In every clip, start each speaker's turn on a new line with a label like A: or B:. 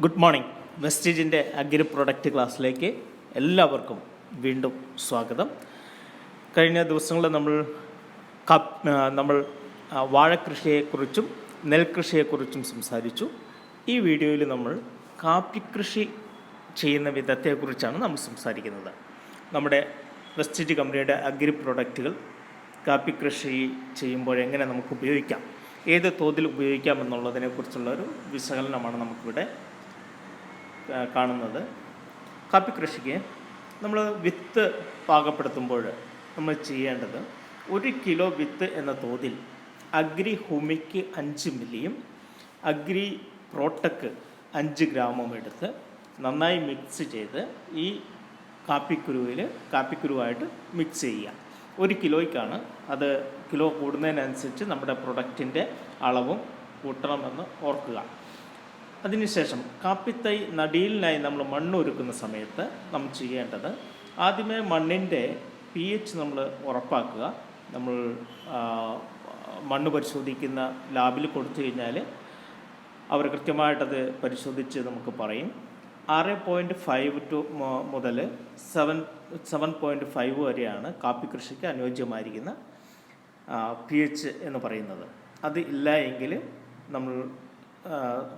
A: Good morning. വെസ്റ്റേജിന്റെ agri product ക്ലാസ്സിലേക്ക് എല്ലാവർക്കും വീണ്ടും സ്വാഗതം. കഴിഞ്ഞ ദിവസങ്ങളിൽ നമ്മൾ കപ്പ് നമ്മൾ വാഴക്കൃഷിയെക്കുറിച്ചും നെൽകൃഷിയെക്കുറിച്ചും സംസാരിച്ചു. ഈ വീഡിയോയിൽ നമ്മൾ കാപ്പിക്കൃഷി ചെയ്യുന്ന വിധത്തെക്കുറിച്ചാണ് നമ്മൾ സംസാരിക്കുന്നത്. നമ്മുടെ വെസ്റ്റേജ് കമ്പനിയുടെ അഗ്രി പ്രൊഡക്റ്റുകൾ കാപ്പിക്കൃഷി ചെയ്യുമ്പോൾ എങ്ങനെ നമുക്ക് ഉപയോഗിക്കാം ഏത് തോതിൽ ഉപയോഗിക്കാം എന്നുള്ളതിനെക്കുറിച്ചുള്ള ഒരു വിശകലനമാണ് നമുക്കിവിടെ കാണുന്നത്. കാപ്പി കൃഷിക്ക് നമ്മൾ വിത്ത് പാകപ്പെടുത്തുമ്പോൾ നമ്മൾ ചെയ്യേണ്ടത് ഒരു കിലോ വിത്ത് എന്ന തോതിൽ അഗ്രി ഹുമിക്ക് അഞ്ച് മില്ലിയും അഗ്രി പ്രോട്ടക്ക് അഞ്ച് ഗ്രാമും എടുത്ത് നന്നായി മിക്സ് ചെയ്ത് ഈ കാപ്പിക്കുരുവിൽ കാപ്പിക്കുരുവായിട്ട് മിക്സ് ചെയ്യുക. ഒരു കിലോയ്ക്കാണ് അത് കിലോ കൂടുന്നതിനനുസരിച്ച് നമ്മുടെ പ്രൊഡക്റ്റിന്റെ അളവും കൂട്ടണമെന്ന് ഓർക്കുക. അതിനുശേഷം കാപ്പിത്തൈ നടീലിനായി നമ്മൾ മണ്ണ് ഒരുക്കുന്ന സമയത്ത് നമ്മൾ ചെയ്യേണ്ടത് ആദ്യമേ മണ്ണിന്റെ പി എച്ച് നമ്മൾ ഉറപ്പാക്കുക. നമ്മൾ മണ്ണ് പരിശോധിക്കുന്ന ലാബിൽ കൊടുത്തു കഴിഞ്ഞാൽ അവർ കൃത്യമായിട്ടത് പരിശോധിച്ച് നമുക്ക് പറയും. ആറ് പോയിന്റ് ഫൈവ് ടു മുതൽ സെവൻ സെവൻ പോയിന്റ് ഫൈവ് വരെയാണ് കാപ്പി കൃഷിക്ക് അനുയോജ്യമായിരിക്കുന്ന പി എച്ച് എന്ന് പറയുന്നത്. അത് ഇല്ല എങ്കിൽ നമ്മൾ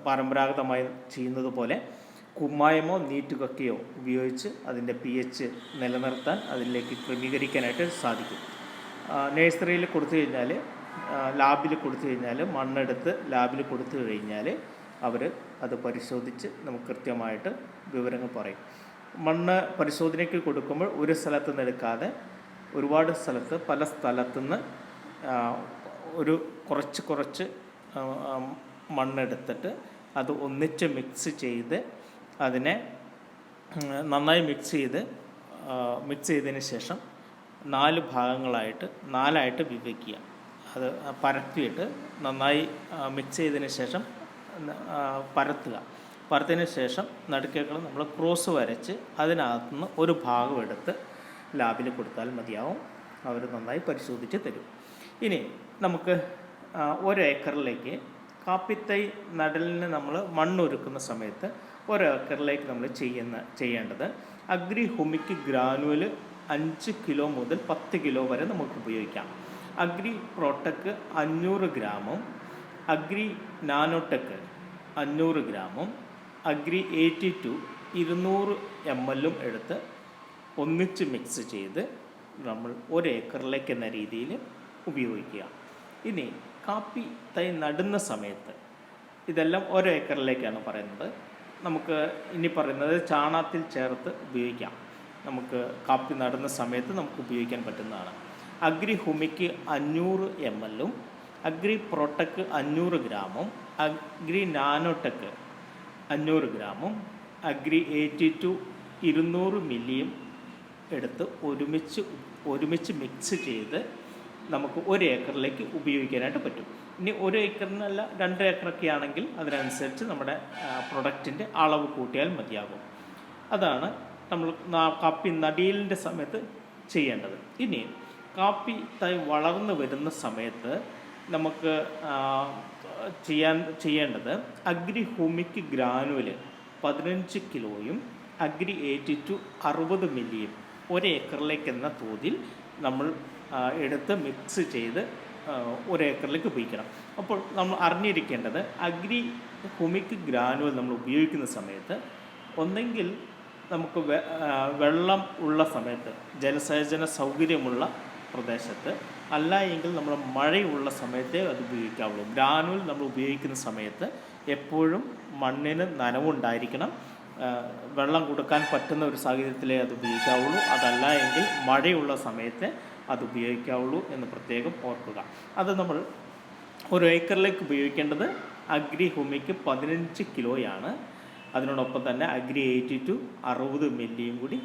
A: പരമ്പരാഗതമായി ചെയ്യുന്നത് പോലെ കുമ്മായമോ നീറ്റുകക്കയോ ഉപയോഗിച്ച് അതിന്റെ പി എച്ച് നിലനിർത്താൻ അതിലേക്ക് ക്രമീകരിക്കാനായിട്ട് സാധിക്കും. നേഴ്സറിയിൽ കൊടുത്തു കഴിഞ്ഞാൽ ലാബിൽ കൊടുത്തു കഴിഞ്ഞാൽ മണ്ണെടുത്ത് ലാബിൽ കൊടുത്തു കഴിഞ്ഞാൽ അവർ അത് പരിശോധിച്ച് നമുക്ക് കൃത്യമായിട്ട് വിവരങ്ങൾ പറയും. മണ്ണ് പരിശോധനയ്ക്ക് കൊടുക്കുമ്പോൾ ഒരു സ്ഥലത്ത് നിന്ന് എടുക്കാതെ ഒരുപാട് സ്ഥലത്ത് പല സ്ഥലത്തുനിന്ന് ഒരു കുറച്ച് കുറച്ച് മണ്ണെടുത്തിട്ട് അത് ഒന്നിച്ച് മിക്സ് ചെയ്ത് അതിനെ നന്നായി മിക്സ് ചെയ്ത് മിക്സ് ചെയ്തതിന് ശേഷം നാല് ഭാഗങ്ങളായിട്ട് നാലായിട്ട് വിഭജിക്കുക അത് പരത്തിയിട്ട് നന്നായി മിക്സ് ചെയ്തതിന് ശേഷം പരത്തുക. പരത്തിന് ശേഷം നടുക്കേക്കൾ നമ്മൾ ക്രോസ് വരച്ച് അതിനകത്തുനിന്ന് ഒരു ഭാഗം എടുത്ത് ലാബിൽ കൊടുത്താൽ മതിയാവും. അവർ നന്നായി പരിശോധിച്ച് തരും. ഇനി നമുക്ക് ഒരു ഏക്കറിലേക്ക് കാപ്പിത്തൈ നടലിന് നമ്മൾ മണ്ണൊരുക്കുന്ന സമയത്ത് ഒരു ഏക്കറിലേക്ക് നമ്മൾ ചെയ്യുന്ന ചെയ്യേണ്ടത് അഗ്രി ഹുമിക്ക് ഗ്രാനുവൽ അഞ്ച് കിലോ മുതൽ പത്ത് കിലോ വരെ നമുക്ക് ഉപയോഗിക്കാം. അഗ്രി പ്രോട്ടക്ക് അഞ്ഞൂറ് ഗ്രാമും അഗ്രി നാനോടെക്ക് അഞ്ഞൂറ് ഗ്രാമും അഗ്രി എയ്റ്റി ടു ഇരുന്നൂറ് എം എല്ലും എടുത്ത് ഒന്നിച്ച് മിക്സ് ചെയ്ത് നമ്മൾ ഒരു ഏക്കറിലേക്ക് എന്ന രീതിയിൽ ഉപയോഗിക്കുക. ഇനി കാപ്പി തൈ നടുന്ന സമയത്ത് ഇതെല്ലാം ഒരു ഏക്കറിലേക്കാണ് പറയുന്നത്. നമുക്ക് ഇനി പറയുന്നത് ചാണകത്തിൽ ചേർത്ത് ഉപയോഗിക്കാം. നമുക്ക് കാപ്പി നടുന്ന സമയത്ത് നമുക്ക് ഉപയോഗിക്കാൻ പറ്റുന്നതാണ്. അഗ്രി ഹുമിക്ക് അഞ്ഞൂറ് എം എല്ലും അഗ്രി പ്രോട്ടക്ക് അഞ്ഞൂറ് ഗ്രാമും അഗ്രി നാനോടെക്ക് അഞ്ഞൂറ് ഗ്രാമും അഗ്രി എയ്റ്റി ടു ഇരുന്നൂറ് മില്ലിയും എടുത്ത് ഒരുമിച്ച് ഒരുമിച്ച് മിക്സ് ചെയ്ത് നമുക്ക് ഒരു ഏക്കറിലേക്ക് ഉപയോഗിക്കാനായിട്ട് പറ്റും. ഇനി ഒരു ഏക്കറിനല്ല രണ്ട് ഏക്കറൊക്കെ ആണെങ്കിൽ അതിനനുസരിച്ച് നമ്മുടെ പ്രൊഡക്റ്റിന്റെ അളവ് കൂട്ടിയാൽ മതിയാകും. അതാണ് നമ്മൾ കാപ്പി നടീലിന്റെ സമയത്ത് ചെയ്യേണ്ടത്. ഇനി കാപ്പി തൈ വളർന്നു വരുന്ന സമയത്ത് നമുക്ക് ചെയ്യാൻ ചെയ്യേണ്ടത് അഗ്രി ഹുമിക്ക് ഗ്രാനുവൽ പതിനഞ്ച് കിലോയും അഗ്രി എയ്റ്റി ടു അറുപത് മില്ലിയും ഒരു ഏക്കറിലേക്ക് എന്ന തോതിൽ നമ്മൾ എടുത്ത് മിക്സ് ചെയ്ത് ഒരു ഏക്കറിലേക്ക് ഉപയോഗിക്കണം അപ്പോൾ നമ്മൾ അറിഞ്ഞിരിക്കേണ്ടത് അഗ്രി ഹുമിക് ഗ്രാനുവൽ നമ്മൾ ഉപയോഗിക്കുന്ന സമയത്ത് ഒന്നെങ്കിൽ നമുക്ക് വെള്ളം ഉള്ള സമയത്ത് ജലസേചന സൗകര്യമുള്ള പ്രദേശത്ത് അല്ല എങ്കിൽ നമ്മൾ മഴയുള്ള സമയത്തേ അത് ഉപയോഗിക്കാവുള്ളൂ. ഗ്രാനുവൽ നമ്മൾ ഉപയോഗിക്കുന്ന സമയത്ത് എപ്പോഴും മണ്ണിന് നനവുണ്ടായിരിക്കണം. വെള്ളം കൊടുക്കാൻ പറ്റുന്ന ഒരു സാഹചര്യത്തിലേ അത് ഉപയോഗിക്കാവുള്ളൂ. അതല്ല എങ്കിൽ മഴയുള്ള സമയത്ത് അത് ഉപയോഗിക്കാവുള്ളൂ എന്ന് പ്രത്യേകം ഓർക്കുക. അത് നമ്മൾ ഒരു ഏക്കറിലേക്ക് ഉപയോഗിക്കേണ്ടത് അഗ്രി ഹുമിക്ക് പതിനഞ്ച് കിലോയാണ്. അതിനോടൊപ്പം തന്നെ അഗ്രി എയ്റ്റി ടു അറുപത് മില്ലിയും കൂടി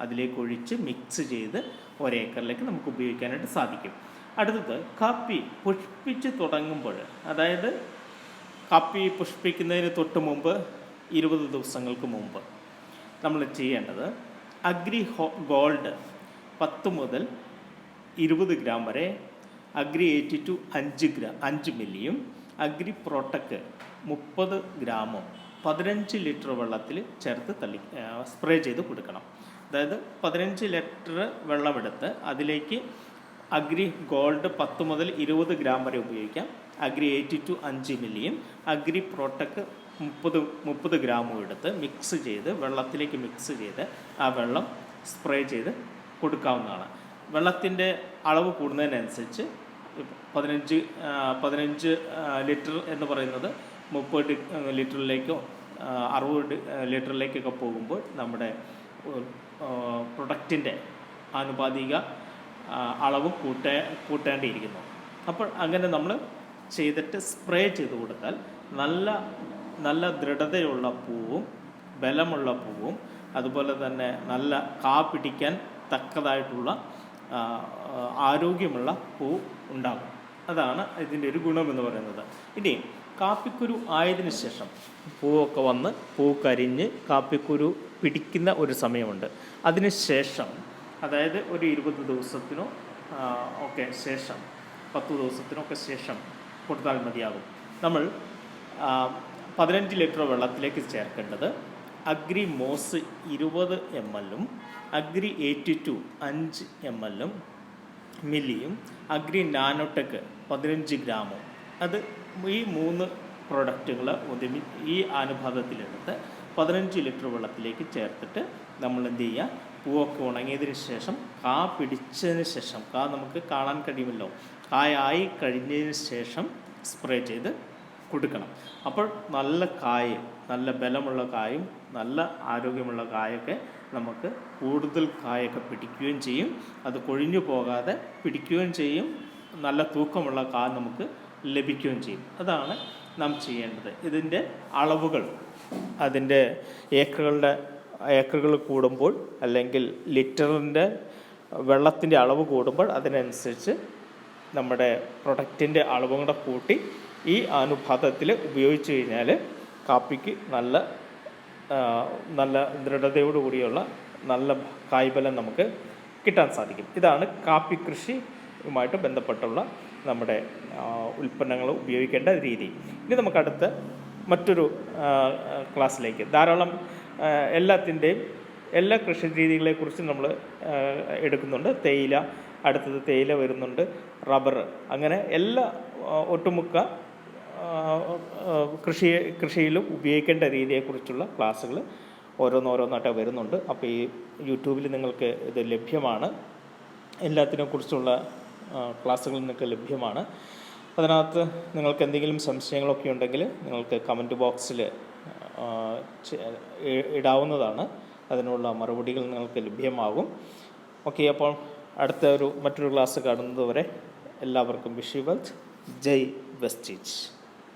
A: അതിലേക്ക് ഒഴിച്ച് മിക്സ് ചെയ്ത് ഒരേക്കറിലേക്ക് നമുക്ക് ഉപയോഗിക്കാനായിട്ട് സാധിക്കും. അടുത്തത് കാപ്പി പുഷ്പിച്ച് തുടങ്ങുമ്പോൾ അതായത് കാപ്പി പുഷ്പിക്കുന്നതിന് തൊട്ട് മുമ്പ് ഇരുപത് ദിവസങ്ങൾക്ക് മുമ്പ് നമ്മൾ ചെയ്യേണ്ടത് അഗ്രി ഗോൾഡ് പത്ത് മുതൽ ഇരുപത് ഗ്രാം വരെ അഗ്രി എയ്റ്റി ടു അഞ്ച് ഗ്രാം അഞ്ച് മില്ലിയും അഗ്രി പ്രോട്ടക്ക് മുപ്പത് ഗ്രാമും പതിനഞ്ച് ലിറ്റർ വെള്ളത്തിൽ ചേർത്ത് തള്ളി സ്പ്രേ ചെയ്ത് കൊടുക്കണം. അതായത് പതിനഞ്ച് ലിറ്റർ വെള്ളമെടുത്ത് അതിലേക്ക് അഗ്രി ഗോൾഡ് പത്ത് മുതൽ ഇരുപത് ഗ്രാം വരെ ഉപയോഗിക്കാം. അഗ്രി എയ്റ്റി ടു അഞ്ച് മില്ലിയും അഗ്രി പ്രോട്ടക്ക് മുപ്പത് മുപ്പത് ഗ്രാമും എടുത്ത് മിക്സ് ചെയ്ത് വെള്ളത്തിലേക്ക് മിക്സ് ചെയ്ത് ആ വെള്ളം സ്പ്രേ ചെയ്ത് കൊടുക്കാവുന്നതാണ്. വെള്ളത്തിന്റെ അളവ് കൂടുന്നതിനനുസരിച്ച് പതിനഞ്ച് പതിനഞ്ച് ലിറ്റർ എന്ന് പറയുന്നത് മുപ്പത് ലിറ്ററിലേക്കോ അറുപത് ലിറ്ററിലേക്കൊക്കെ പോകുമ്പോൾ നമ്മുടെ പ്രൊഡക്റ്റിന്റെ ആനുപാതിക അളവ് കൂട്ടേ കൂട്ടേണ്ടിയിരിക്കുന്നു. അപ്പോൾ അങ്ങനെ നമ്മൾ ചെയ്തിട്ട് സ്പ്രേ ചെയ്ത് കൊടുത്താൽ നല്ല നല്ല ദൃഢതയുള്ള പൂവും ബലമുള്ള പൂവും അതുപോലെ തന്നെ നല്ല കാ പിടിക്കാൻ തക്കതായിട്ടുള്ള ആരോഗ്യമുള്ള പൂ ഉണ്ടാകും അതാണ് ഇതിന്റെ ഒരു ഗുണമെന്ന് പറയുന്നത്. ഇനി കാപ്പിക്കുരു ആയതിനു ശേഷം പൂവൊക്കെ വന്ന് പൂ കരിഞ്ഞ് കാപ്പിക്കുരു പിടിക്കുന്ന ഒരു സമയമുണ്ട്. അതിന് ശേഷം അതായത് ഒരു ഇരുപത് ദിവസത്തിനോ ഒക്കെ ശേഷം പത്ത് ദിവസത്തിനൊക്കെ ശേഷം കൊടുത്താൽ മതിയാകും. നമ്മൾ പതിനഞ്ച് ലിറ്റർ വെള്ളത്തിലേക്ക് ചേർക്കേണ്ടത് അഗ്രി മോസ് ഇരുപത് എം എല്ലും അഗ്രി എയ്റ്റി ടു അഞ്ച് എം എല്ലും മില്ലിയും അഗ്രി നാനോടെക് പതിനഞ്ച് ഗ്രാമും. അത് ഈ മൂന്ന് പ്രൊഡക്റ്റുകൾ ഒതുമി ഈ അനുപാതത്തിലെടുത്ത് പതിനഞ്ച് ലിറ്റർ വെള്ളത്തിലേക്ക് ചേർത്തിട്ട് നമ്മൾ എന്ത് ചെയ്യുക പൂവൊക്കെ ഉണങ്ങിയതിന് ശേഷം കാ പിടിച്ചതിന് ശേഷം കാ നമുക്ക് കാണാൻ കഴിയുമല്ലോ? കായായി കഴിഞ്ഞതിന് ശേഷം സ്പ്രേ ചെയ്ത് കൊടുക്കണം. അപ്പോൾ നല്ല കായ് നല്ല ബലമുള്ള കായും നല്ല ആരോഗ്യമുള്ള കായൊക്കെ നമുക്ക് കൂടുതൽ കായൊക്കെ പിടിക്കുകയും ചെയ്യും. അത് കൊഴിഞ്ഞു പോകാതെ പിടിക്കുകയും ചെയ്യും. നല്ല തൂക്കമുള്ള കാ നമുക്ക് ലഭിക്കുകയും ചെയ്യും. അതാണ് നാം ചെയ്യേണ്ടത്. ഇതിന്റെ അളവുകൾ. അതിന്റെ ഏക്കറുകളുടെ ഏക്കറുകൾ കൂടുമ്പോൾ അല്ലെങ്കിൽ ലിറ്ററിന്റെ വെള്ളത്തിന്റെ അളവ് കൂടുമ്പോൾ അതിനനുസരിച്ച് നമ്മുടെ പ്രൊഡക്റ്റിന്റെ അളവും കൂടെ കൂട്ടി ഈ അനുപാതത്തിൽ ഉപയോഗിച്ച് കഴിഞ്ഞാൽ കാപ്പിക്ക് നല്ല നല്ല ദൃഢതയോടുകൂടിയുള്ള നല്ല കായ്ഫലം നമുക്ക് കിട്ടാൻ സാധിക്കും. ഇതാണ് കാപ്പി കൃഷിയുമായിട്ട് ബന്ധപ്പെട്ടുള്ള നമ്മുടെ ഉൽപ്പന്നങ്ങൾ ഉപയോഗിക്കേണ്ട രീതി. ഇനി നമുക്ക് അടുത്ത മറ്റൊരു ക്ലാസ്സിലേക്ക്. ധാരാളം എല്ലാത്തിന്റെയും എല്ലാ കൃഷി രീതികളെക്കുറിച്ചും നമ്മൾ എടുക്കുന്നുണ്ട്. തേയില അടുത്തത് തേയില വരുന്നുണ്ട്. റബ്ബർ അങ്ങനെ എല്ലാ ഒട്ടുമുക്ക കൃഷി കൃഷിയിലും ഉപയോഗിക്കേണ്ട രീതിയെക്കുറിച്ചുള്ള ക്ലാസ്സുകൾ ഓരോന്നോരോന്നായിട്ട് വരുന്നുണ്ട്. അപ്പോൾ ഈ യൂട്യൂബിൽ നിങ്ങൾക്ക് ഇത് ലഭ്യമാണ്. എല്ലാത്തിനെ കുറിച്ചുള്ള ക്ലാസ്സുകൾ നിങ്ങൾക്ക് ലഭ്യമാണ്. അതിനകത്ത് നിങ്ങൾക്ക് എന്തെങ്കിലും സംശയങ്ങളൊക്കെ ഉണ്ടെങ്കിൽ നിങ്ങൾക്ക് കമന്റ് ബോക്സിൽ ഇടാവുന്നതാണ്. അതിനുള്ള മറുപടികൾ നിങ്ങൾക്ക് ലഭ്യമാകും. ഓക്കെ അപ്പോൾ അടുത്ത ഒരു മറ്റൊരു ക്ലാസ് കാണുന്നതുവരെ എല്ലാവർക്കും വിഷ്യു വെൽത്ത്. ജയ് വെസ്റ്റീച്ച്